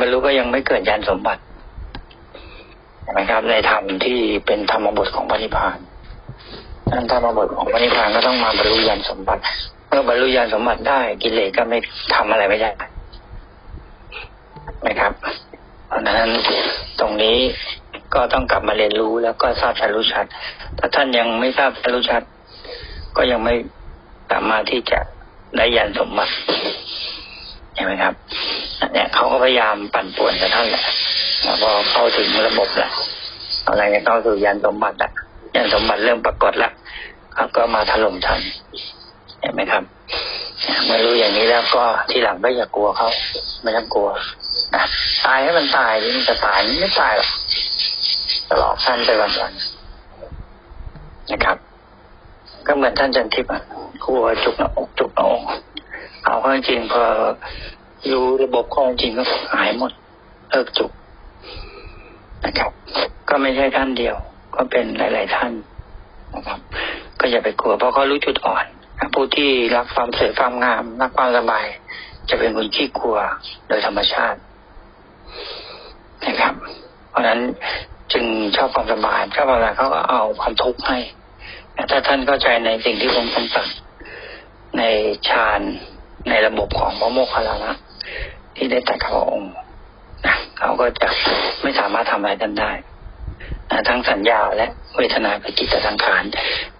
บรรลุก็ยังไม่เกิดยานสมบัติใช่ไหมครับ ในธรรมที่เป็นธรรมบทของพระนิพพานท่านธรรมบทของพระนิพพานก็ต้องมาบรรลุยานสมบัติ เมื่อบรรลุยานสมบัติได้กิเลสก็ไม่ทำอะไรไม่ได้นะครับเพราะฉะนั้นตรงนี้ก็ต้องกลับมาเรียนรู้แล้วก็ทราบชัดรู้ชัด ถ้าท่านยังไม่ทราบชัดรู้ชัด ก็ยังไม่สามารถที่จะได้ยานสมบัติเห็นไหมครับ อันเนี่ยเขาก็พยายามปั่นป่วนกับท่านแหละพอเข้าถึงระบบแล้วอะไรจะเข้าสู่ยานสมบัติละยานสมบัติเริ่มปรากฏแล้วเขาก็มาถล่มท่านเห็นไหมครับเมื่อรู้อย่างนี้แล้วก็ทีหลังก็อย่ากลัวเขาไม่ต้องกลัวนะตายให้มันตายดิมันจะตายมันไม่ตายหรอกตลอดท่านไปวันๆนะครับ ก็เหมือนท่านจันทิพย์อะกลัวจุกหน้าอกจุกหน้าอกเอาเข้าจริงพอ รู้ระบบข้อจริงก็หายหมดเลิกจุกนะครับ ก็ไม่ใช่ท่านเดียว ก็เป็นหลาย ๆ ท่านนะครับ ก็อย่าไปกลัวเพราะเขารู้จุดอ่อนผู้ที่รักความสวยความงามรักความสบาย จะเป็นคนขี้กลัวโดยธรรมชาตินะครับ เพราะฉะนั้นจึงชอบความสบายชอบอะไรเขาก็เอาความทุกข์ให้ถ้าท่านเข้าใจในสิ่งที่ผมกำตัดในฌานในระบบของพระโมคคัลลานะ ที่ได้ตัดกับพระองค์นะเขาก็จะไม่สามารถทำอะไรท่านได้นะทั้งสัญญาและเวทนากับจิตสังขาร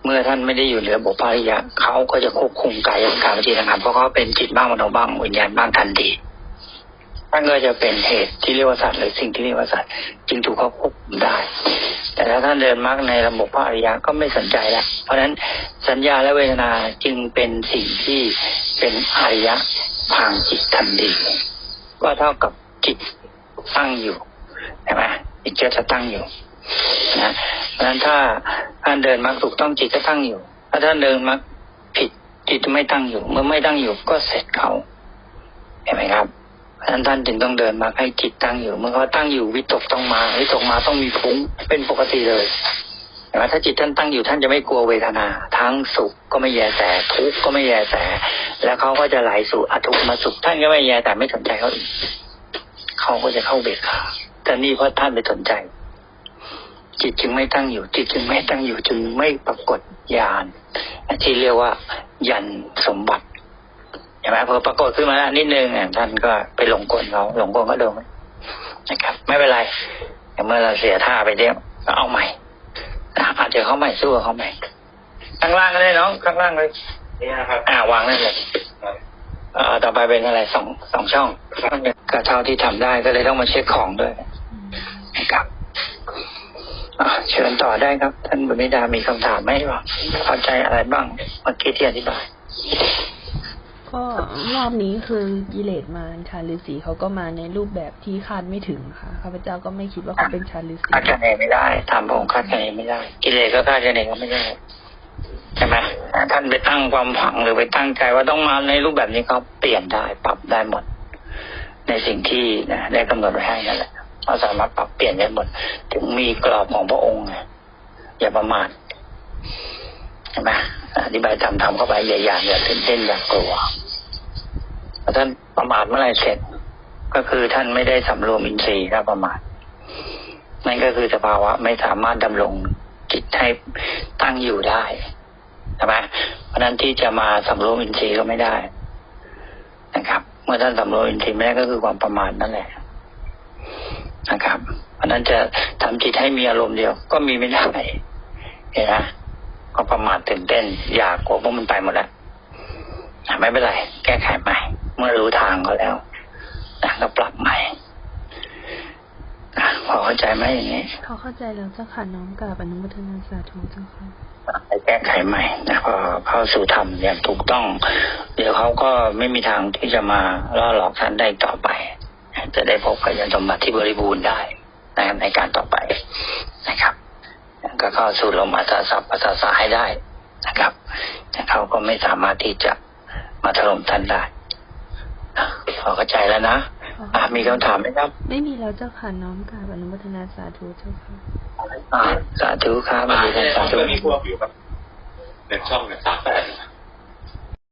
เมื่อท่านไม่ได้อยู่ในระบบปริยะเขาก็จะควบคุมกายสังขารวิจิตสังขารเพราะเขาเป็นจิตบ้างมโนบ้างวิญญาณบ้างทันทีท่านก็จะเป็นเหตุที่เรียกว่าสัตว์หรือสิ่งที่เรียกว่าสัตว์จึงถูกเขาควบคุมได้ แต่ถ้าท่านเดินมรรคในระบบพระอริยะก็ไม่สนใจแล้วเพราะฉะนั้นสัญญาและเวทนาจึงเป็นสิ่งที่เป็นอริยะทางจิตทันที ก็เท่ากับจิตตั้งอยู่ใช่ไหมจิตจะตั้งอยู่นะเพราะฉะนั้นถ้าท่านเดินมรรคถูกต้องจิตก็ตั้งอยู่ ถ้าท่านเดินมรรคผิดจิตไม่ตั้งอยู่ เมื่อไม่ตั้งอยู่ก็เสร็จเขาเห็นไหมครับเพราะฉะนั้นท่านจึงต้องเดินมาให้จิตตั้งอยู่ เมื่อเขาตั้งอยู่วิตกต้องมาวิตกมาต้องมีฟุ้งเป็นปกติเลยแต่ถ้าจิตท่านตั้งอยู่ท่านจะไม่กลัวเวทนา ทั้งสุขก็ไม่แยแสทุกข์ก็ไม่แยแส แล้วเขาก็จะไหลสู่อทุกมาสุขท่านก็ไม่แยแต่ไม่สนใจเขาอีกเขาก็จะเข้าเบกขาแต่นี่เพราะท่านไปสนใจ จิตจึงไม่ตั้งอยู่ จิตจึงไม่ตั้งอยู่จึงไม่ปรากฏญาณที่เรียกว่า ยันสมบัติใช่ไหมพอปรากฏขึ้นมาแล้วนิดนึงท่านก็ไปหลงกลเขาหลงกลก็โดนนะครับ ไม่เป็นไรเมื่อเราเสียท่าไปเดียวก็เอาใหม่อาจจะเขาใหม่สู้เขาใหม่ข้างล่างก็ได้น้องข้างล่างเลย นี่นะครับอ่าวางนั่นเลยอ่าต่อไปเป็นอะไรสองสองช่องก็เท่าที่ทำได้ก็เลยต้องมาเช็คของด้วยนะครับอ่าเชิญต่อได้ครับ ท่านบุญนิดามีคำถามไหมว่าเข้าใจอะไรบ้างเมื่อกี้ที่อธิบาย ก็รอบนี้คือกิเลสมารชาฤาษีเขาก็มาในรูปแบบที่คาดไม่ถึงค่ะข้าพเจ้าก็ไม่คิดว่าเขาเป็นชาฤาษีคาดคะเนไม่ได้ตามพระองค์คาดคะเนไม่ได้ กิเลสก็คาดคะเนก็ไม่ได้ใช่ไหมท่านไปตั้งความหวังหรือไปตั้งใจว่าต้องมาในรูปแบบนี้เขาเปลี่ยนได้ปรับได้หมด ในสิ่งที่นะได้กำหนดไว้ให้นั่นแหละเขาสามารถปรับเปลี่ยนได้หมด ถึงมีกรอบของพระองค์ไงอย่าประมาทใช่ไหมอธิบายทำทำเข้าไปอย่าอย่างอย่าตื่นเต้นอย่ากลัวท่านประมาทเมื่อไหรเสร็จ ก็คือท่านไม่ได้สำรวมอินทรีย์ถ้าประมาทนั่นก็คือสภาวะไม่สามารถดำรงจิตให้ตั้งอยู่ได้ ใช่ไหมเพราะนั้นที่จะมาสำรวมอินทรีย์ก็ไม่ได้นะครับ เมื่อท่านสำรวมอินทรีย์ไม่ได้ก็คือความประมาทนั่นแหละนะครับ เพราะนั้นจะทำจิตให้มีอารมณ์เดียว ก็มีไม่ได้เห็นไหมก็ประมาทตื่นเต้น อยากกลัวเพราะมันไปหมดแล้วไม่เป็นไร แก้ไขใหม่ เมื่อรู้ทางเขาแล้วนะก็ปรับใหม่พอเข้าใจไหมอย่างนี้เขาเข้าใจแล้วเจ้าค่ะน้อมกราบอนุโมทนาสาธุเจ้าค่ะ แก้ไขใหม่นะพอเข้าสู่ธรรมอย่างถูกต้อง เดี๋ยวเขาก็ไม่มีทางที่จะมาล่อหลอกท่านได้ต่อไป จะได้พบกับยานสมบัติที่บริบูรณ์ได้นะครับในการต่อไปนะครับก็เข้าสู่ลมอัศสัพอัศสาให้ได้นะครับแต่เขาก็ไม่สามารถที่จะมาถล่มท่านได้นะพอเข้าใจแล้วนะอะมีคำถามไหมครับ ไม่มีแล้วเจ้าค่ะน้อมกราบอนุโมทนาสาธุเจ้าค่ะอ่าสาธุครับสวัสดีครับสาธุเพื่อนมีพวกอยู่ครับ ในช่องเนี่ยสามแปด